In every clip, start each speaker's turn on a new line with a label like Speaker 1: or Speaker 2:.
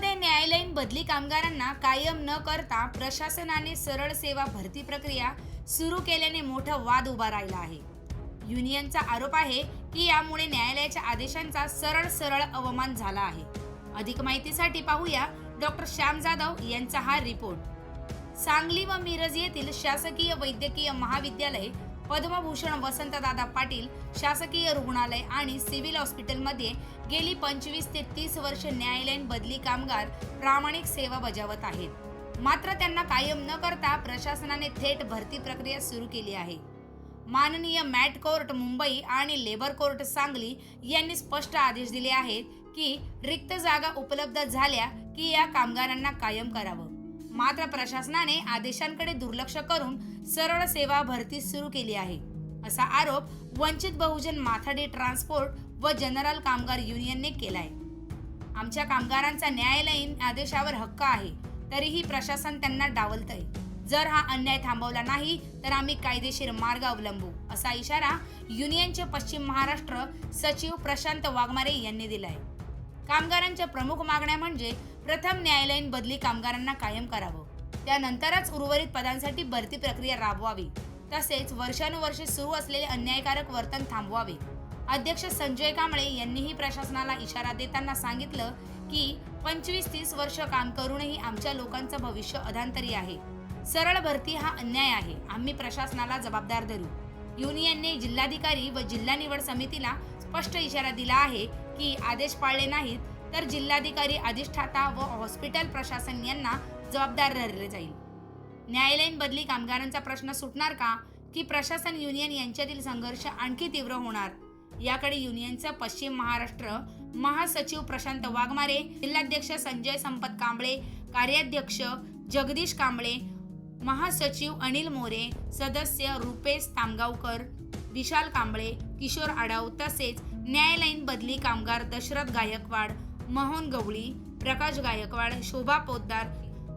Speaker 1: सांगलीमध्ये न्यायालयीन बदली कामगारांना कायम न करता प्रशासनाने सरळ सेवा भरती प्रक्रिया सुरू केल्याने मोठा वाद उभा राहिला आहे. युनियनचा आरोप आहे की यामुळे न्यायालयाच्या आदेशांचा सरळ सरळ अवमान झाला आहे. अधिक माहितीसाठी पाहूया डॉक्टर श्याम जाधव यांचा हा रिपोर्ट. सांगली व मिरज येथील शासकीय वैद्यकीय महाविद्यालय पद्मभूषण वसंतदादा पाटील शासकीय रुग्णालय आणि सिव्हिल हॉस्पिटलमध्ये गेली पंचवीस ते तीस वर्ष न्यायालयीन बदली कामगार प्रामाणिक सेवा बजावत आहेत. मात्र त्यांना कायम न करता प्रशासनाने थेट भरती प्रक्रिया सुरू केली आहे. माननीय मॅट कोर्ट मुंबई आणि लेबर कोर्ट सांगली यांनी स्पष्ट आदेश दिले आहेत की रिक्त जागा उपलब्ध झाल्या की या कामगारांना कायम करावं. मात्र प्रशासनाने आदेशांकडे दुर्लक्ष करून सरळ सेवा भरती सुरू केली आहे. असा आरोप वंचित बहुजन माथाडी ट्रान्सपोर्ट व जनरल कामगार युनियनने केलाय. आमच्या कामगारांचा न्यायालयीन आदेशावर हक्क आहे तरीही प्रशासन त्यांना डावलतंय. जर हा अन्याय थांबवला नाही तर आम्ही कायदेशीर मार्ग अवलंबू असा इशारा युनियनचे पश्चिम महाराष्ट्र सचिव प्रशांत वाघमारे यांनी दिलाय. कामगारांच्या प्रमुख मागण्या म्हणजे प्रथम न्यायालयीन बदली कामगारांना कायम करावं. त्यानंतरच उर्वरित पदांसाठी भरती प्रक्रिया राबवावी. तसेच वर्षानुवर्षे सुरू असलेले अन्यायकारक वर्तन थांबवावे. अध्यक्ष संजय कांबळे यांनीही प्रशासनाला इशारा देताना सांगितलं की पंचवीस तीस वर्ष काम करूनही आमच्या लोकांचं भविष्य अधांतरी आहे. सरळ भरती हा अन्याय आहे आम्ही प्रशासनाला जबाबदार धरू. युनियनने जिल्हाधिकारी व जिल्हा निवड समितीला स्पष्ट इशारा दिला आहे की आदेश पाळले नाहीत तर जिल्हाधिकारी अधिष्ठाता व हॉस्पिटल प्रशासन यांना जबाबदार धरले जाईल. न्यायालयीन बदली कामगारांचा प्रश्न सुटणार का? की प्रशासन युनियन यांच्यातील संघर्ष आणखी तीव्र होणार? याकडे युनियनचं पश्चिम महाराष्ट्र महासचिव प्रशांत वाघमारे जिल्हाध्यक्ष संजय संपत कांबळे कार्याध्यक्ष जगदीश कांबळे महासचिव अनिल मोरे सदस्य रुपेश तामगावकर विशाल कांबळे किशोर आडाव तसेच न्यायालयीन बदली कामगार दशरथ गायकवाड मोहन गवळी प्रकाश गायकवाड शोभा पोद्दार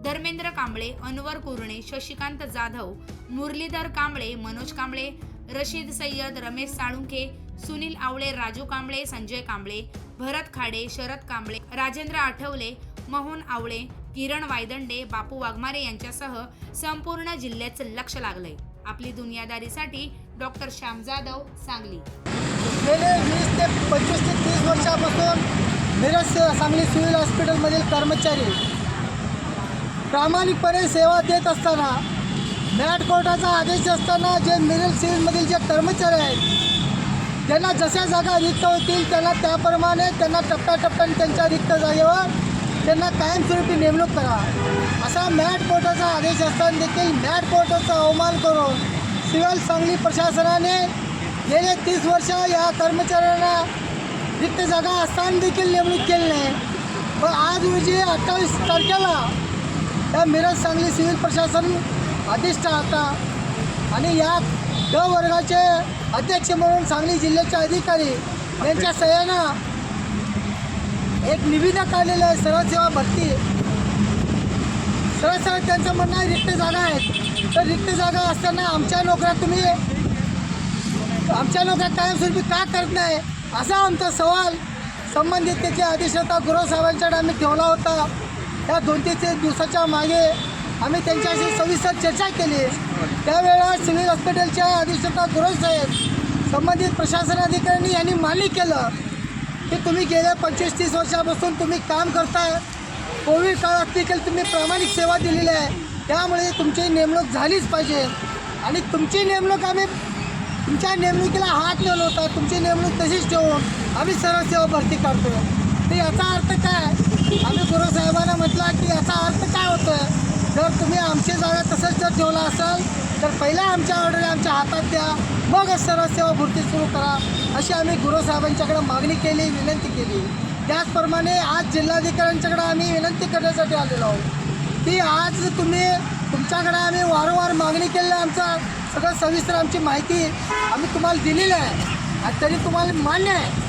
Speaker 1: धर्मेंद्र कांबळे अनवर कुरणे शशिकांत जाधव मुरलीधर कांबळे मनोज कांबळे रशीद सय्यद रमेश साळुंखे सुनील आवळे राजू कांबळे संजय कांबळे भरत खाडे शरद कांबळे राजेंद्र आठवले मोहन आवळे किरण वायदंडे बापू वाघमारे यांच्यासह संपूर्ण जिल्ह्याचं लक्ष लागलंय. आपली दुनियादारीसाठी डॉक्टर श्याम जाधव सांगली.
Speaker 2: गेले वीस ते पंचवीस ते तीस वर्षापासून मिरज सांगली सिव्हिल हॉस्पिटलमधील कर्मचारी प्रामाणिकपणे सेवा देत असताना मॅट कोर्टाचा आदेश असताना जे मिरज सिव्हिलमधील जे कर्मचारी आहेत त्यांना जशा जागा रिक्त होतील त्यांना त्याप्रमाणे त्यांना टप्प्याटप्प्याने त्यांच्या रिक्त जागेवर त्यांना कायमस्वरूपी नेमणूक करा. असा मॅट कोर्टाचा आदेश असताना देखील मॅट कोर्टाचा अवमान करून सिव्हिल सांगली प्रशासनाने गेले तीस वर्ष या कर्मचाऱ्यांना रिक्त जागा असताना देखील नेमणूक केली नाही. पण आज रोजी अठ्ठावीस तारखेला या मिरज सांगली सिव्हिल प्रशासन अधिष्ठाता आणि या ड वर्गाचे अध्यक्ष म्हणून सांगली जिल्ह्याचे अधिकारी यांच्या सह्यानं एक निविदा काढलेलं आहे सरळ सेवा भरती. सरळ सरळ त्यांचं म्हणणं आहे रिक्त जागा आहेत. तर रिक्त जागा असताना आमच्या नोकऱ्या तुम्ही आमच्या नोकऱ्या कायमस्वरूपी का करत नाही? असा आमचा सवाल संबंधित त्याचे अधिष्ठाता गुरुसाहेबांच्याकडे आम्ही ठेवला होता. त्या दोन ते तीन दिवसाच्या मागे आम्ही त्यांच्याशी सविस्तर चर्चा केली. त्यावेळेला सिव्हिल हॉस्पिटलच्या अधिष्ठाता गुरुसाहेब संबंधित प्रशासन अधिकाऱ्यांनी यांनी मान्य केलं की तुम्ही गेल्या पंचवीस तीस वर्षापासून तुम्ही काम करताय. कोविड काळात देखील तुम्ही प्रामाणिक सेवा दिलेली आहे. त्यामुळे तुमची नेमणूक झालीच पाहिजे. आणि तुमची नेमणूक आम्ही तुमच्या नेमणुकीला हात न होता तुमची नेमणूक तशीच ठेवून आम्ही सरळ सेवा भरती करतो. तर याचा अर्थ काय? आम्ही गुरुसाहेबांना म्हटलं की याचा अर्थ काय होतं जर तुम्ही आमची जागा तसंच जर ठेवला असाल तर पहिल्या आमच्या ऑर्डर आमच्या हातात द्या. मगच सरळ सेवा भरती सुरू करा. अशी आम्ही गुरुसाहेबांच्याकडे मागणी केली विनंती केली. त्याचप्रमाणे आज जिल्हाधिकाऱ्यांच्याकडे आम्ही विनंती करण्यासाठी आलेलो आहोत की आज तुम्ही तुमच्याकडे आम्ही वारंवार मागणी केली आमचा सगळं सविस्तर आमची माहिती आम्ही तुम्हाला दिलेली आहे. आणि तरी तुम्हाला मान्य आहे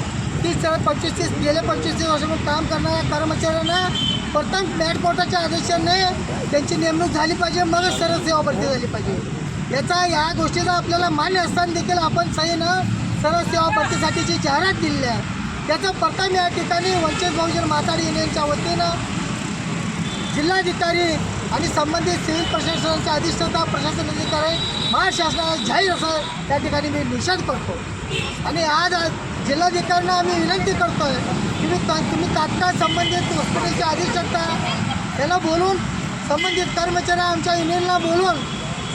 Speaker 2: तीस सर पंचवीस तीस गेल्या पंचवीस तीस वर्षापासून काम करणाऱ्या कर्मचाऱ्यांना प्रथम मॅट बोर्डाच्या आदेशाने त्यांची नेमणूक झाली पाहिजे मगच सरळ सेवा भरती झाली पाहिजे. याचा या गोष्टीचा आपल्याला मान्य असताना देखील आपण सहीनं सरळ सेवा भरतीसाठीची जाहिरात दिलेली आहे. त्याचा प्रथम या ठिकाणी वंचित बहुजन माताडी युनियनच्या वतीनं जिल्हाधिकारी आणि संबंधित सिव्हिल प्रशासनाचे अधिष्ठाता प्रशासन अधिकारी महाशासनाला जाहीर असं त्या ठिकाणी मी निषेध करतो. आणि आज जिल्हाधिकाऱ्यांना आम्ही विनंती करतो आहे तुम्ही ता तुम्ही तात्काळ संबंधित हॉस्पिटलचे अधिष्ठाता त्यांना बोलून संबंधित कर्मचारी आमच्या युनियनला बोलून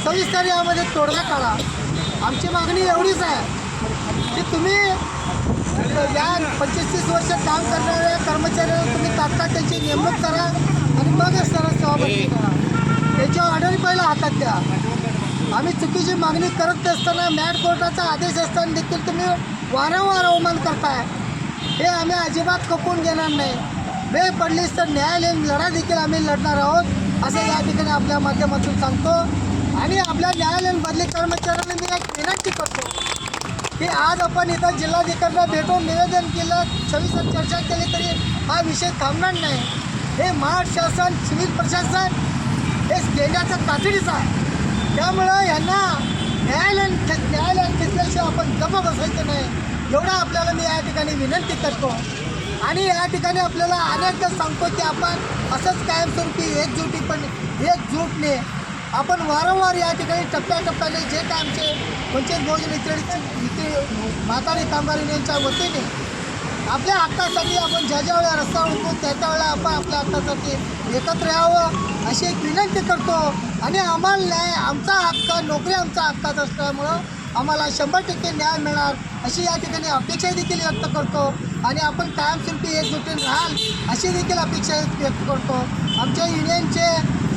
Speaker 2: सविस्तर यामध्ये तोडगा काढा. आमची मागणी एवढीच आहे की तुम्ही या पंचवीस तीस वर्ष काम करणाऱ्या कर्मचाऱ्यांना तुम्ही तात्काळ त्यांची नेमणूक करा. आणि मगच सरळ सेवा भरती करा त्यांची ऑर्डर पहिला हातात द्या आम्ही चुकीची मागणी करत असताना मॅट कोर्टाचा आदेश असताना देखील तुम्ही वारंवार अवमान करताय. हे आम्ही अजिबात खपून घेणार नाही. वेळ पडलीच तर न्यायालयीन लढा देखील आम्ही लढणार आहोत असं या ठिकाणी आपल्या माध्यमातून सांगतो. आणि आपल्या न्यायालयीन बदली कर्मचाऱ्यांना मी एक विनंती करतो की आज आपण इथं जिल्हाधिकाऱ्यांना भेटून निवेदन केलं सविस्तर चर्चा केली तरी हा विषय थांबणार नाही. हे महाराष्ट्र शासन सिव्हिल प्रशासन हे घेण्याचा तातडीचा आहे. त्यामुळं यांना न्यायालयीन न्यायालयात घेतल्याशिवाय आपण गप बसायचं नाही. एवढं आपल्याला मी या ठिकाणी विनंती करतो. आणि या ठिकाणी आपल्याला अनेकदा सांगतो की आपण असंच कायमस्वरूपी एकजुटी पण एकजूटने आपण वारंवार या ठिकाणी टप्प्याटप्प्याने जे काय आमचे वंचित बहुजन इतर इथे म्हातारी कामगार यांच्या वतीने आपल्या हक्कासाठी आपण ज्या ज्या वेळेला रस्ता उठतो त्या त्या वेळेला आपण आपल्या हक्कासाठी एकत्र यावं अशी एक विनंती करतो. आणि आम्हाला न्याय आमचा हक्क नोकरी आमचा हक्काचा असल्यामुळं आम्हाला शंभर टक्के न्याय मिळणार अशी या ठिकाणी अपेक्षा देखील व्यक्त करतो. आणि आपण कायमस्वरूपी एकजुटीने राहाल अशी देखील अपेक्षा व्यक्त करतो. आमच्या युनियनचे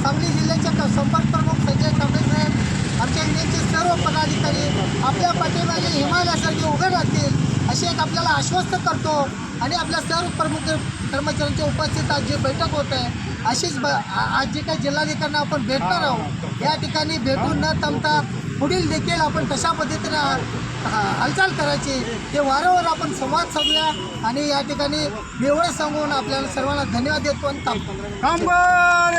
Speaker 2: सांगली जिल्ह्याचे संपर्क प्रमुख संजय कांबळे साहेब आमच्या युनियनचे सर्व पदाधिकारी आपल्या पाठीमागे हिमालयासारखे उभे राहतील. अशी एक आपल्याला आश्वस्त करतो. आणि आपल्या सर्व प्रमुख कर्मचाऱ्यांच्या उपस्थित आज जी बैठक होत आहे अशीच ब आज जे काही जिल्हाधिकाऱ्यांना आपण भेटणार आहोत या ठिकाणी भेटून न थांबता पुढील देखील आपण कशा पद्धतीने हालचाल करायची ते वारंवार आपण संवाद साधूया. आणि या ठिकाणी एवढं सांगून आपल्याला सर्वांना धन्यवाद देतो आणि थांबतो.
Speaker 3: कामगार